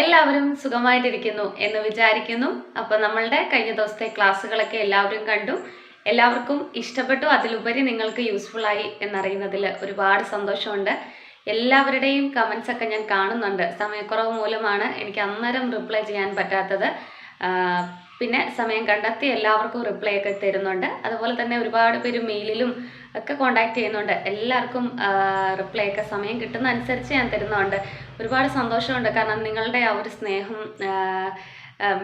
എല്ലാവരും സുഖമായിട്ടിരിക്കുന്നു എന്ന് വിചാരിക്കുന്നു. അപ്പോൾ നമ്മളുടെ കഴിഞ്ഞ ദിവസത്തെ ക്ലാസ്സുകളൊക്കെ എല്ലാവരും കണ്ടു. എല്ലാവർക്കും ഇഷ്ടപ്പെട്ടു. അതിലുപരി നിങ്ങൾക്ക് യൂസ്ഫുൾ ആയി എന്നറിയുന്നതിൽ ഒരുപാട് സന്തോഷമുണ്ട്. എല്ലാവരുടെയും കമൻസ് ഒക്കെ ഞാൻ കാണുന്നുണ്ട്. സമയക്കുറവ് മൂലമാണ് എനിക്ക് അന്നേരം റിപ്ലൈ ചെയ്യാൻ പറ്റാത്തത്. പിന്നെ സമയം കണ്ടെത്തി എല്ലാവർക്കും റിപ്ലൈ ഒക്കെ തരുന്നുണ്ട്. അതുപോലെ തന്നെ ഒരുപാട് പേര് മെയിലിലും ഒക്കെ കോണ്ടാക്ട് ചെയ്യുന്നുണ്ട്. എല്ലാവർക്കും റിപ്ലൈ ഒക്കെ സമയം കിട്ടുന്ന അനുസരിച്ച് ഞാൻ തരുന്നുണ്ട്. ഒരുപാട് സന്തോഷമുണ്ട്. കാരണം നിങ്ങളുടെ ആ ഒരു സ്നേഹം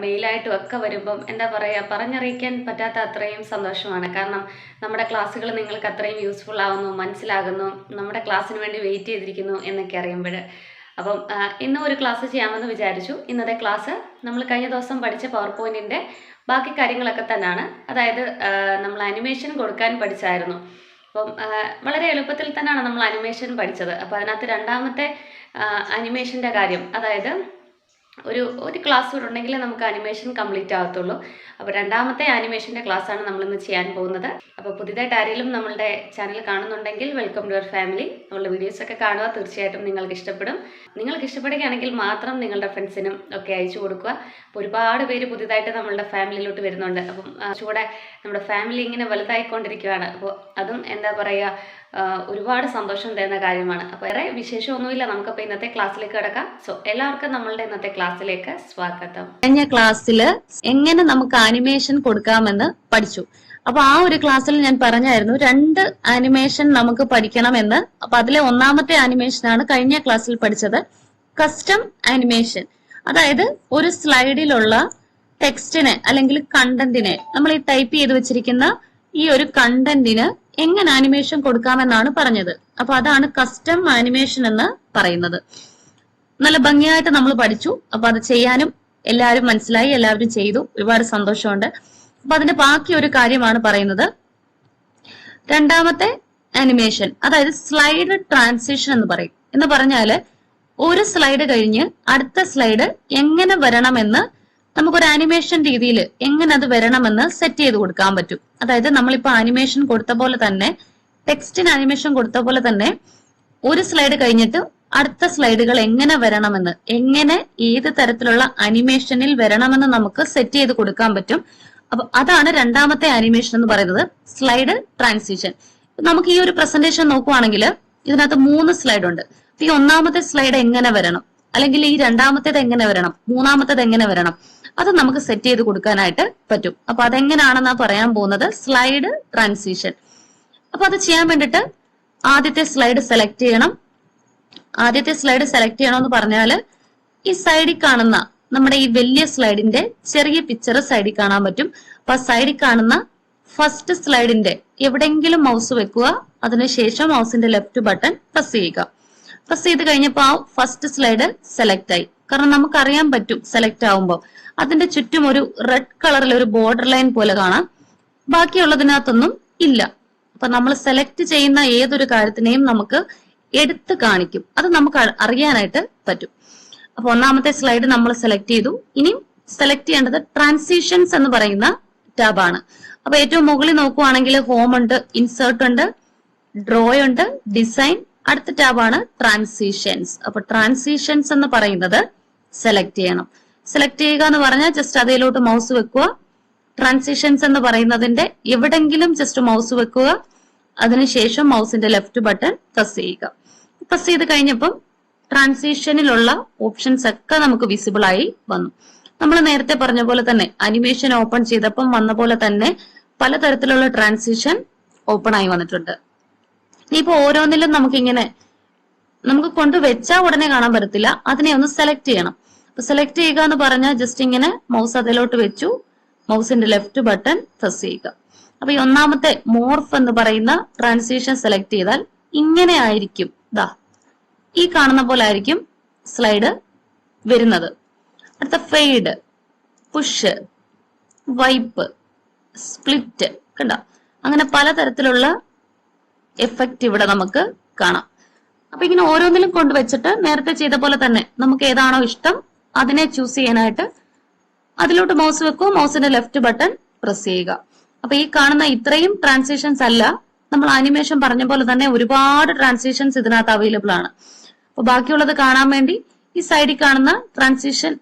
മെയിലായിട്ടും ഒക്കെ വരുമ്പം എന്താ പറയുക പറഞ്ഞറിയിക്കാൻ പറ്റാത്ത അത്രയും സന്തോഷമാണ്. കാരണം നമ്മുടെ ക്ലാസ്സുകൾ നിങ്ങൾക്ക് അത്രയും യൂസ്ഫുൾ ആവുന്നു മനസ്സിലാകുന്നു. നമ്മുടെ ക്ലാസ്സിന് വേണ്ടി വെയിറ്റ് ചെയ്തിരിക്കുന്നു എന്നൊക്കെ അറിയുമ്പോൾ. അപ്പം ഇന്ന് ഒരു ക്ലാസ് ചെയ്യാമെന്ന് വിചാരിച്ചു. ഇന്നത്തെ ക്ലാസ് നമ്മൾ കഴിഞ്ഞ ദിവസം പഠിച്ച പവർ പോയിന്റിന്റെ ബാക്കി കാര്യങ്ങളൊക്കെ തന്നെയാണ് അതായത് നമ്മൾ അനിമേഷൻ കൊടുക്കാൻ പഠിച്ചായിരുന്നു. അപ്പം വളരെ എളുപ്പത്തിൽ തന്നെയാണ് നമ്മൾ അനിമേഷൻ പഠിച്ചത്. അപ്പോൾ അതിനകത്ത് രണ്ടാമത്തെ അനിമേഷന്റെ കാര്യം അതായത് ഒരു ഒരു ക്ലാസ് കൂടെ ഉണ്ടെങ്കിൽ നമുക്ക് അനിമേഷൻ കംപ്ലീറ്റ് ആകത്തുള്ളൂ. അപ്പോൾ രണ്ടാമത്തെ ആനിമേഷന്റെ ക്ലാസ്സാണ് നമ്മളിന്ന് ചെയ്യാൻ പോകുന്നത്. അപ്പോൾ പുതിയതായിട്ട് ആരെങ്കിലും നമ്മളുടെ ചാനൽ കാണുന്നുണ്ടെങ്കിൽ വെൽക്കം ടു യുവർ ഫാമിലി നമ്മളുടെ വീഡിയോസൊക്കെ കാണുക തീർച്ചയായിട്ടും നിങ്ങൾക്ക് ഇഷ്ടപ്പെടും. നിങ്ങൾക്ക് ഇഷ്ടപ്പെടുകയാണെങ്കിൽ മാത്രം നിങ്ങളുടെ ഫ്രണ്ട്സിനും ഒക്കെ അയച്ചു കൊടുക്കുക. അപ്പോൾ ഒരുപാട് പേര് പുതിയതായിട്ട് നമ്മളുടെ ഫാമിലിയിലോട്ട് വരുന്നുണ്ട്. അപ്പം ചൂടെ നമ്മുടെ ഫാമിലി ഇങ്ങനെ വലുതായിക്കൊണ്ടിരിക്കുകയാണ് അപ്പോൾ അതും എന്താ പറയുക ഒരുപാട് സന്തോഷം തരുന്ന കാര്യമാണ്. അപ്പോൾ വേറെ വിശേഷമൊന്നുമില്ല. നമുക്കപ്പോൾ ഇന്നത്തെ ക്ലാസ്സിലേക്ക് കിടക്കാം. സോ എല്ലാവർക്കും നമ്മളുടെ ഇന്നത്തെ ക്ലാസ്സിലേക്ക് സ്വാഗതം. കഴിഞ്ഞ ക്ലാസ്സിൽ എങ്ങനെ നമുക്ക് ആനിമേഷൻ കൊടുക്കാമെന്ന് പഠിച്ചു. അപ്പൊ ആ ഒരു ക്ലാസ്സിൽ ഞാൻ പറഞ്ഞായിരുന്നു രണ്ട് ആനിമേഷൻ നമുക്ക് പഠിക്കണമെന്ന്. അപ്പൊ അതിലെ ഒന്നാമത്തെ ആനിമേഷൻ ആണ് കഴിഞ്ഞ ക്ലാസ്സിൽ പഠിച്ചത് കസ്റ്റം ആനിമേഷൻ അതായത് ഒരു സ്ലൈഡിലുള്ള ടെക്സ്റ്റിനെ അല്ലെങ്കിൽ കണ്ടന്റിനെ നമ്മൾ ഈ ടൈപ്പ് ചെയ്ത് വെച്ചിരിക്കുന്ന ഈ ഒരു കണ്ടന്റിന് എങ്ങനെ ആനിമേഷൻ കൊടുക്കാമെന്നാണ് പറഞ്ഞത്. അപ്പൊ അതാണ് കസ്റ്റം ആനിമേഷൻ എന്ന് പറയുന്നത്. നല്ല ഭംഗിയായിട്ട് നമ്മൾ പഠിച്ചു. അപ്പൊ അത് ചെയ്യാനും എല്ലാവരും മനസ്സിലായി എല്ലാവരും ചെയ്തു. ഒരുപാട് സന്തോഷമുണ്ട്. അപ്പൊ അതിന്റെ ബാക്കി ഒരു കാര്യമാണ് പറയുന്നത്. രണ്ടാമത്തെ ആനിമേഷൻ അതായത് സ്ലൈഡ് ട്രാൻസിഷൻ എന്ന് പറയും. എന്ന് പറഞ്ഞാൽ ഒരു സ്ലൈഡ് കഴിഞ്ഞ് അടുത്ത സ്ലൈഡ് എങ്ങനെ വരണമെന്ന് നമുക്കൊരു ആനിമേഷൻ രീതിയിൽ എങ്ങനെ അത് വരണമെന്ന് സെറ്റ് ചെയ്ത് കൊടുക്കാൻ പറ്റും. അതായത് നമ്മളിപ്പോ ആനിമേഷൻ കൊടുത്ത പോലെ തന്നെ ടെക്സ്റ്റിന് ആനിമേഷൻ കൊടുത്ത പോലെ തന്നെ ഒരു സ്ലൈഡ് കഴിഞ്ഞിട്ട് അടുത്ത സ്ലൈഡുകൾ എങ്ങനെ വരണമെന്ന് എങ്ങനെ ഏത് തരത്തിലുള്ള അനിമേഷനിൽ വരണമെന്ന് നമുക്ക് സെറ്റ് ചെയ്ത് കൊടുക്കാൻ പറ്റും. അപ്പൊ അതാണ് രണ്ടാമത്തെ അനിമേഷൻ എന്ന് പറയുന്നത് സ്ലൈഡ് ട്രാൻസിഷൻ നമുക്ക് ഈ ഒരു പ്രസന്റേഷൻ നോക്കുവാണെങ്കിൽ ഇതിനകത്ത് മൂന്ന് സ്ലൈഡ് ഉണ്ട്. ഈ ഒന്നാമത്തെ സ്ലൈഡ് എങ്ങനെ വരണം? അല്ലെങ്കിൽ ഈ രണ്ടാമത്തേത് എങ്ങനെ വരണം? മൂന്നാമത്തേത് എങ്ങനെ വരണം? അത് നമുക്ക് സെറ്റ് ചെയ്ത് കൊടുക്കാനായിട്ട് പറ്റും. അപ്പൊ അതെങ്ങനെയാണെന്നാ പറയാൻ പോകുന്നത്? സ്ലൈഡ് ട്രാൻസിഷൻ അപ്പൊ അത് ചെയ്യാൻ വേണ്ടിട്ട് ആദ്യത്തെ സ്ലൈഡ് സെലക്ട് ചെയ്യണം. ആദ്യത്തെ സ്ലൈഡ് സെലക്ട് ചെയ്യണം എന്ന് പറഞ്ഞാൽ ഈ സൈഡിൽ കാണുന്ന നമ്മുടെ ഈ വലിയ സ്ലൈഡിന്റെ ചെറിയ പിക്ചർ സൈഡിൽ കാണാൻ പറ്റും. അപ്പൊ സൈഡിൽ കാണുന്ന ഫസ്റ്റ് സ്ലൈഡിന്റെ എവിടെയെങ്കിലും മൗസ് വെക്കുക. അതിനുശേഷം മൗസിന്റെ ലെഫ്റ്റ് ബട്ടൺ പ്രസ് ചെയ്യുക. പ്രസ് ചെയ്ത് കഴിഞ്ഞപ്പോൾ ആ ഫസ്റ്റ് സ്ലൈഡ് സെലക്ട് ആയി. കാരണം നമുക്ക് അറിയാൻ പറ്റും സെലക്ട് ആവുമ്പോൾ അതിന്റെ ചുറ്റും ഒരു റെഡ് കളറിൽ ഒരു ബോർഡർ ലൈൻ പോലെ കാണാം. ബാക്കിയുള്ളതിനകത്തൊന്നും ഇല്ല. അപ്പൊ നമ്മൾ സെലക്ട് ചെയ്യുന്ന ഏതൊരു കാര്യത്തിനെയും നമുക്ക് എടുത്ത് കാണിക്കും. അത് നമുക്ക് അറിയാനായിട്ട് പറ്റും. അപ്പൊ ഒന്നാമത്തെ സ്ലൈഡ് നമ്മൾ സെലക്ട് ചെയ്തു. ഇനി സെലക്ട് ചെയ്യേണ്ടത് ട്രാൻസിഷൻസ് എന്ന് പറയുന്ന ടാബാണ് അപ്പൊ ഏറ്റവും മുകളിൽ നോക്കുവാണെങ്കിൽ ഹോം ഉണ്ട് ഇൻസേർട്ട് ഉണ്ട് ഡ്രോ ഉണ്ട് ഡിസൈൻ അടുത്ത ടാബാണ് ട്രാൻസിഷൻസ് അപ്പൊ ട്രാൻസിഷൻസ് എന്ന് പറയുന്നത് സെലക്ട് ചെയ്യണം. സെലക്ട് ചെയ്യുക എന്ന് പറഞ്ഞാൽ ജസ്റ്റ് അതിലോട്ട് മൗസ് വെക്കുക. ട്രാൻസിഷൻസ് എന്ന് പറയുന്നതിന്റെ എവിടെങ്കിലും ജസ്റ്റ് മൗസ് വെക്കുക. അതിനുശേഷം മൗസിന്റെ ലെഫ്റ്റ് ബട്ടൺ പ്രസ് ചെയ്യുക. പ്രസ് ചെയ്ത് കഴിഞ്ഞപ്പം ട്രാൻസിഷനിലുള്ള ഓപ്ഷൻസ് ഒക്കെ നമുക്ക് വിസിബിൾ ആയി വന്നു. നമ്മൾ നേരത്തെ പറഞ്ഞ പോലെ തന്നെ അനിമേഷൻ ഓപ്പൺ ചെയ്തപ്പം വന്ന പോലെ തന്നെ പലതരത്തിലുള്ള ട്രാൻസിഷൻ ഓപ്പൺ ആയി വന്നിട്ടുണ്ട്. ഇനിയിപ്പോ ഓരോന്നിലും നമുക്ക് കൊണ്ട് വെച്ചാൽ ഉടനെ കാണാൻ പറ്റത്തില്ല. അതിനെ ഒന്ന് സെലക്ട് ചെയ്യണം. അപ്പൊ സെലക്ട് ചെയ്യുക എന്ന് പറഞ്ഞാൽ ജസ്റ്റ് ഇങ്ങനെ മൗസ് അതിലോട്ട് വെച്ചു. മൗസിന്റെ ലെഫ്റ്റ് ബട്ടൺ പ്രസ് ചെയ്യുക. അപ്പൊ ഈ ഒന്നാമത്തെ മോർഫ് എന്ന് പറയുന്ന ട്രാൻസിഷൻ സെലക്ട് ചെയ്താൽ ഇങ്ങനെ ആയിരിക്കും. ദാ ഈ കാണുന്ന പോലെ ആയിരിക്കും സ്ലൈഡ് വരുന്നത്. അടുത്ത ഫെയ്ഡ് പുഷ് വൈപ്പ് സ്പ്ലിറ്റ് കണ്ട? അങ്ങനെ പലതരത്തിലുള്ള എഫക്റ്റ് ഇവിടെ നമുക്ക് കാണാം. അപ്പൊ ഇങ്ങനെ ഓരോന്നിലും കൊണ്ടുവച്ചിട്ട് നേരത്തെ ചെയ്ത പോലെ തന്നെ നമുക്ക് ഏതാണോ ഇഷ്ടം അതിനെ ചൂസ് ചെയ്യാനായിട്ട് അതിലോട്ട് മൗസ് വെക്കൂ മൗസിന്റെ ലെഫ്റ്റ് ബട്ടൺ പ്രസ് ചെയ്യുക. അപ്പൊ ഈ കാണുന്ന ഇത്രയും ട്രാൻസിഷൻസ് അല്ല നമ്മൾ ആനിമേഷൻ പറഞ്ഞ പോലെ തന്നെ ഒരുപാട് ട്രാൻസിഷൻസ് ഇതിനകത്ത് അവൈലബിൾ ആണ്. അപ്പൊ ബാക്കിയുള്ളത് കാണാൻ വേണ്ടി ഈ സൈഡിൽ കാണുന്ന ട്രാൻസിഷൻ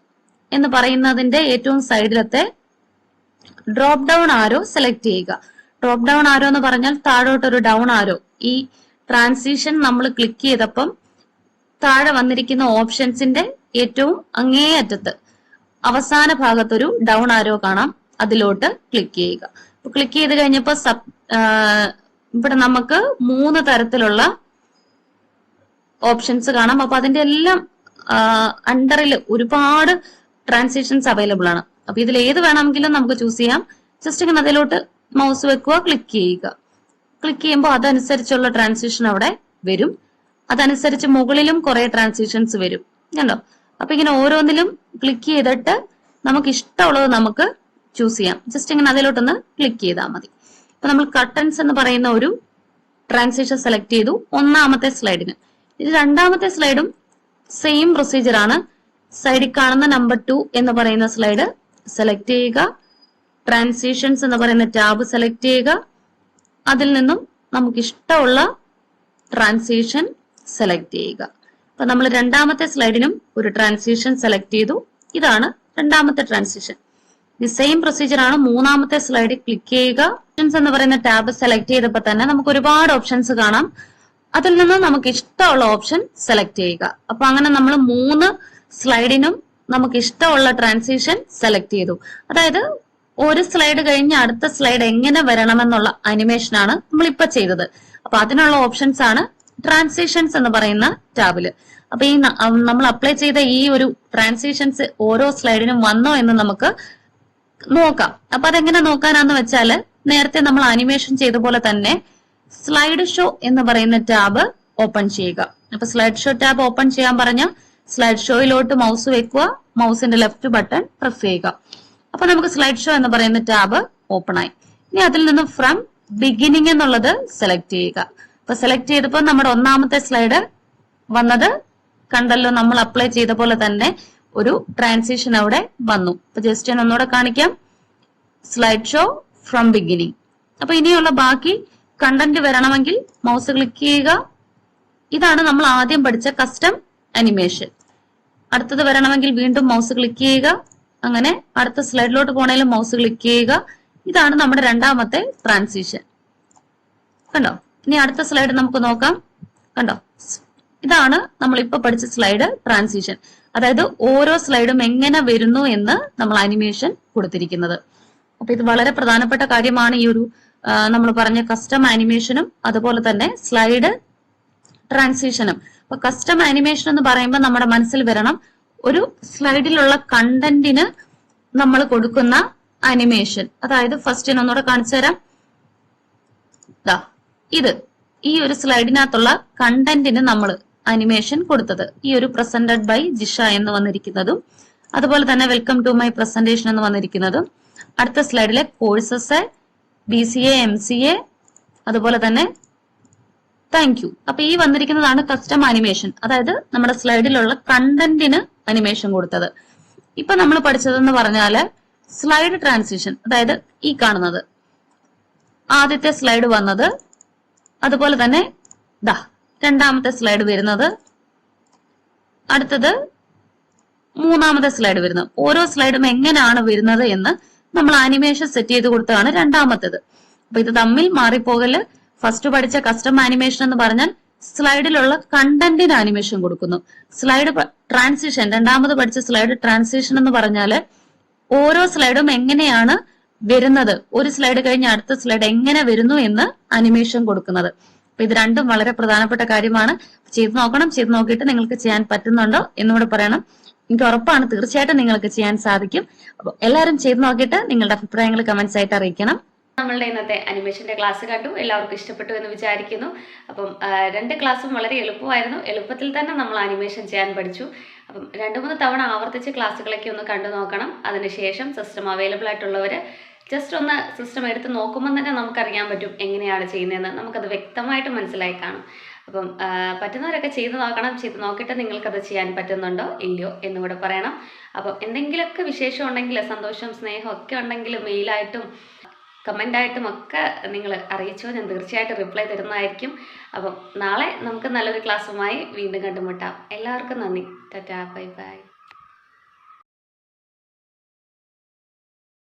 എന്ന് പറയുന്നതിന്റെ ഏറ്റവും സൈഡിലത്തെ ഡ്രോപ്പ് ഡൗൺ ആരോ സെലക്ട് ചെയ്യുക. ഡ്രോപ്പ് ഡൗൺ ആരോ എന്ന് പറഞ്ഞാൽ താഴോട്ട് ഒരു ഡൗൺ ആരോ ഈ ട്രാൻസിഷൻ നമ്മൾ ക്ലിക്ക് ചെയ്തപ്പം താഴെ വന്നിരിക്കുന്ന ഓപ്ഷൻസിന്റെ ഏറ്റവും അങ്ങേയറ്റത്ത്. അവസാന ഭാഗത്തൊരു ഡൗൺ ആരോ കാണാം. അതിലോട്ട് ക്ലിക്ക് ചെയ്യുക. ക്ലിക്ക് ചെയ്ത് കഴിഞ്ഞപ്പോൾ സബ് ഇവിടെ നമുക്ക് മൂന്ന് തരത്തിലുള്ള ഓപ്ഷൻസ് കാണാം. അപ്പൊ അതിന്റെ എല്ലാം അണ്ടറിൽ ഒരുപാട് ട്രാൻസാക്ഷൻസ് അവൈലബിൾ ആണ്. അപ്പൊ ഇതിൽ ഏത് വേണമെങ്കിലും നമുക്ക് ചൂസ് ചെയ്യാം. ജസ്റ്റ് ഇങ്ങനെ അതിലോട്ട് മൗസ് വെക്കുക ക്ലിക്ക് ചെയ്യുക. ക്ലിക്ക് ചെയ്യുമ്പോൾ അതനുസരിച്ചുള്ള ട്രാൻസാക്ഷൻ അവിടെ വരും. അതനുസരിച്ച് മുകളിലും കുറെ ട്രാൻസാക്ഷൻസ് വരും. കണ്ടോ? അപ്പൊ ഇങ്ങനെ ഓരോന്നിലും ക്ലിക്ക് ചെയ്തിട്ട് നമുക്ക് ഇഷ്ടമുള്ളത് നമുക്ക് ചൂസ് ചെയ്യാം. ജസ്റ്റ് ഇങ്ങനെ അതിലോട്ടൊന്ന് ക്ലിക്ക് ചെയ്താൽ മതി. ഇപ്പൊ നമ്മൾ കട്ടൻസ് എന്ന് പറയുന്ന ഒരു ട്രാൻസിഷൻ സെലക്ട് ചെയ്തു. ഒന്നാമത്തെ സ്ലൈഡിന് ഇത് രണ്ടാമത്തെ സ്ലൈഡും സെയിം പ്രൊസീജിയർ ആണ്. സൈഡിൽ കാണുന്ന നമ്പർ ടു എന്ന് പറയുന്ന സ്ലൈഡ് സെലക്ട് ചെയ്യുക. ട്രാൻസിഷൻസ് എന്ന് പറയുന്ന ടാബ് സെലക്ട് ചെയ്യുക. അതിൽ നിന്നും നമുക്ക് ഇഷ്ടമുള്ള ട്രാൻസിഷൻ സെലക്ട് ചെയ്യുക. അപ്പൊ നമ്മൾ രണ്ടാമത്തെ സ്ലൈഡിനും ഒരു ട്രാൻസിഷൻ സെലക്ട് ചെയ്തു. ഇതാണ് രണ്ടാമത്തെ ട്രാൻസിഷൻ ഈ സെയിം പ്രൊസീജിയർ ആണ്. മൂന്നാമത്തെ സ്ലൈഡിൽ ക്ലിക്ക് ചെയ്യുക. ഓപ്ഷൻസ് എന്ന് പറയുന്ന ടാബ് സെലക്ട് ചെയ്തപ്പോൾ തന്നെ നമുക്ക് ഒരുപാട് ഓപ്ഷൻസ് കാണാം. അതിൽ നിന്ന് നമുക്ക് ഇഷ്ടമുള്ള ഓപ്ഷൻ സെലക്ട് ചെയ്യുക. അപ്പൊ അങ്ങനെ നമ്മൾ മൂന്ന് സ്ലൈഡിനും നമുക്ക് ഇഷ്ടമുള്ള ട്രാൻസിഷൻ സെലക്ട് ചെയ്തു. അതായത് ഒരു സ്ലൈഡ് കഴിഞ്ഞ് അടുത്ത സ്ലൈഡ് എങ്ങനെ വരണമെന്നുള്ള അനിമേഷൻ ആണ് നമ്മൾ ഇപ്പൊ ചെയ്തത്. അപ്പൊ അതിനുള്ള ഓപ്ഷൻസ് ആണ് ട്രാൻസിഷൻസ് എന്ന് പറയുന്ന ടാബിൽ അപ്പൊ ഈ നമ്മൾ അപ്ലൈ ചെയ്ത ഈ ഒരു ട്രാൻസേഷൻസ് ഓരോ സ്ലൈഡിനും വന്നോ എന്ന് നമുക്ക് നോക്കാം. അപ്പൊ അതെങ്ങനെ നോക്കാനാന്ന് വെച്ചാൽ നേരത്തെ നമ്മൾ അനിമേഷൻ ചെയ്ത പോലെ തന്നെ സ്ലൈഡ് ഷോ എന്ന് പറയുന്ന ടാബ് ഓപ്പൺ ചെയ്യുക. അപ്പൊ സ്ലൈഡ് ഷോ ടാബ് ഓപ്പൺ ചെയ്യാൻ പറഞ്ഞ സ്ലൈഡ് ഷോയിലോട്ട് മൗസ് വെക്കുക മൗസിന്റെ ലെഫ്റ്റ് ബട്ടൺ പ്രസ് ചെയ്യുക. അപ്പൊ നമുക്ക് സ്ലൈഡ് ഷോ എന്ന് പറയുന്ന ടാബ് ഓപ്പൺ ആയി. ഇനി അതിൽ നിന്ന് ഫ്രം ബിഗിനിങ് എന്നുള്ളത് സെലക്ട് ചെയ്യുക. അപ്പൊ സെലക്ട് ചെയ്തപ്പോൾ നമ്മുടെ ഒന്നാമത്തെ സ്ലൈഡ് വന്നത് കണ്ടല്ലോ നമ്മൾ അപ്ലൈ ചെയ്ത പോലെ തന്നെ ഒരു ട്രാൻസിഷൻ അവിടെ വന്നു. അപ്പൊ ജസ്റ്റ് ഞാൻ ഒന്നുകൂടെ കാണിക്കാം. സ്ലൈഡ് ഷോ ഫ്രം ബിഗിനിങ് അപ്പൊ ഇനിയുള്ള ബാക്കി കണ്ടന്റ് വരണമെങ്കിൽ മൗസ് ക്ലിക്ക് ചെയ്യുക. ഇതാണ് നമ്മൾ ആദ്യം പഠിച്ച കസ്റ്റം അനിമേഷൻ അടുത്തത് വരണമെങ്കിൽ വീണ്ടും മൗസ് ക്ലിക്ക് ചെയ്യുക. അങ്ങനെ അടുത്ത സ്ലൈഡിലോട്ട് പോണേലും മൗസ് ക്ലിക്ക് ചെയ്യുക. ഇതാണ് നമ്മുടെ രണ്ടാമത്തെ ട്രാൻസിഷൻ കണ്ടോ? ഇനി അടുത്ത സ്ലൈഡ് നമുക്ക് നോക്കാം. കണ്ടോ? ഇതാണ് നമ്മൾ ഇപ്പൊ പഠിച്ച സ്ലൈഡ് ട്രാൻസിഷൻ അതായത് ഓരോ സ്ലൈഡും എങ്ങനെ വരുന്നു എന്ന് നമ്മൾ അനിമേഷൻ കൊടുത്തിരിക്കുന്നത്. അപ്പൊ ഇത് വളരെ പ്രധാനപ്പെട്ട കാര്യമാണ് ഈ ഒരു നമ്മൾ പറഞ്ഞ കസ്റ്റം ആനിമേഷനും അതുപോലെ തന്നെ സ്ലൈഡ് ട്രാൻസിഷനും അപ്പൊ കസ്റ്റം ആനിമേഷൻ എന്ന് പറയുമ്പോൾ നമ്മുടെ മനസ്സിൽ വരണം ഒരു സ്ലൈഡിലുള്ള കണ്ടന്റിന് നമ്മൾ കൊടുക്കുന്ന അനിമേഷൻ അതായത് ഫസ്റ്റ് ഞാൻ ഒന്നുകൂടെ കാണിച്ചു തരാം ഇത് ഈ ഒരു സ്ലൈഡിനകത്തുള്ള കണ്ടന്റിന് നമ്മൾ അനിമേഷൻ കൊടുത്തത്. ഈ ഒരു പ്രസന്റഡ് ബൈ ജിഷ എന്ന് വന്നിരിക്കുന്നതും അതുപോലെ തന്നെ വെൽക്കം ടു മൈ പ്രസന്റേഷൻ എന്ന് വന്നിരിക്കുന്നതും. അടുത്ത സ്ലൈഡിലെ courses B C A M C A അതുപോലെ തന്നെ താങ്ക് യു അപ്പൊ ഈ വന്നിരിക്കുന്നതാണ് കസ്റ്റം അനിമേഷൻ അതായത് നമ്മുടെ സ്ലൈഡിലുള്ള കണ്ടന്റിന് അനിമേഷൻ കൊടുത്തത്. ഇപ്പൊ നമ്മൾ പഠിച്ചതെന്ന് പറഞ്ഞാൽ സ്ലൈഡ് ട്രാൻസിഷൻ അതായത് ഈ കാണുന്നത്. ആദ്യത്തെ സ്ലൈഡ് വന്നത് അതുപോലെ തന്നെ ദാ രണ്ടാമത്തെ സ്ലൈഡ് വരുന്നത് അടുത്തത് മൂന്നാമത്തെ സ്ലൈഡ് വരുന്നത് ഓരോ സ്ലൈഡും എങ്ങനെയാണ് വരുന്നത് എന്ന് നമ്മൾ ആനിമേഷൻ സെറ്റ് ചെയ്ത് കൊടുത്തതാണ് രണ്ടാമത്തേത്. അപ്പൊ ഇത് തമ്മിൽ മാറിപ്പോകൽ. ഫസ്റ്റ് പഠിച്ച കസ്റ്റം ആനിമേഷൻ എന്ന് പറഞ്ഞാൽ സ്ലൈഡിലുള്ള കണ്ടന്റിന് ആനിമേഷൻ കൊടുക്കുന്നു. സ്ലൈഡ് ട്രാൻസിഷൻ രണ്ടാമത് പഠിച്ച സ്ലൈഡ് ട്രാൻസിഷൻ എന്ന് പറഞ്ഞാൽ ഓരോ സ്ലൈഡും എങ്ങനെയാണ് വരുന്നത്. ഒരു സ്ലൈഡ് കഴിഞ്ഞ് അടുത്ത സ്ലൈഡ് എങ്ങനെ വരുന്നു എന്ന് അനിമേഷൻ കൊടുക്കുന്നത്. അപ്പൊ ഇത് രണ്ടും വളരെ പ്രധാനപ്പെട്ട കാര്യമാണ്. ചെയ്ത് നോക്കണം. ചെയ്ത് നോക്കിയിട്ട് നിങ്ങൾക്ക് ചെയ്യാൻ പറ്റുന്നുണ്ടോ എന്നുകൂടെ പറയണം. എനിക്ക് ഉറപ്പാണ്. തീർച്ചയായിട്ടും നിങ്ങൾക്ക് ചെയ്യാൻ സാധിക്കും. അപ്പൊ എല്ലാവരും ചെയ്ത് നോക്കിയിട്ട് നിങ്ങളുടെ അഭിപ്രായങ്ങൾ കമന്റ്സ് ആയിട്ട് അറിയിക്കണം. നമ്മളുടെ ഇന്നത്തെ അനിമേഷന്റെ ക്ലാസ് കണ്ടു. എല്ലാവർക്കും ഇഷ്ടപ്പെട്ടു എന്ന് വിചാരിക്കുന്നു. അപ്പം രണ്ട് ക്ലാസ്സും വളരെ എളുപ്പമായിരുന്നു. എളുപ്പത്തിൽ തന്നെ നമ്മൾ അനിമേഷൻ ചെയ്യാൻ പഠിച്ചു. അപ്പം രണ്ട് മൂന്ന് തവണ ആവർത്തിച്ച് ക്ലാസ്സുകളൊക്കെ ഒന്ന് കണ്ടു നോക്കണം. അതിനുശേഷം സിസ്റ്റം അവൈലബിൾ ആയിട്ടുള്ളവർ ജസ്റ്റ് ഒന്ന് സിസ്റ്റം എടുത്ത് നോക്കുമ്പോൾ തന്നെ നമുക്കറിയാൻ പറ്റും എങ്ങനെയാണ് ചെയ്യുന്നതെന്ന്. നമുക്കത് വ്യക്തമായിട്ട് മനസ്സിലായി കാണും. അപ്പം പറ്റുന്നവരൊക്കെ ചെയ്ത് നോക്കണം. ചെയ്ത് നോക്കിയിട്ട് നിങ്ങൾക്കത് ചെയ്യാൻ പറ്റുന്നുണ്ടോ? ഇല്ലയോ എന്നുകൂടെ പറയണം. അപ്പം എന്തെങ്കിലുമൊക്കെ വിശേഷം ഉണ്ടെങ്കിൽ സന്തോഷം സ്നേഹം ഒക്കെ ഉണ്ടെങ്കിൽ മെയിലായിട്ടും കമന്റായിട്ടും ഒക്കെ നിങ്ങൾ അറിയിച്ചോ. ഞാൻ തീർച്ചയായിട്ടും റിപ്ലൈ തരുന്നതായിരിക്കും. അപ്പം നാളെ നമുക്ക് നല്ലൊരു ക്ലാസ്സുമായി വീണ്ടും കണ്ടുമുട്ടാം. എല്ലാവർക്കും നന്ദി. ടാറ്റാ. Bye bye.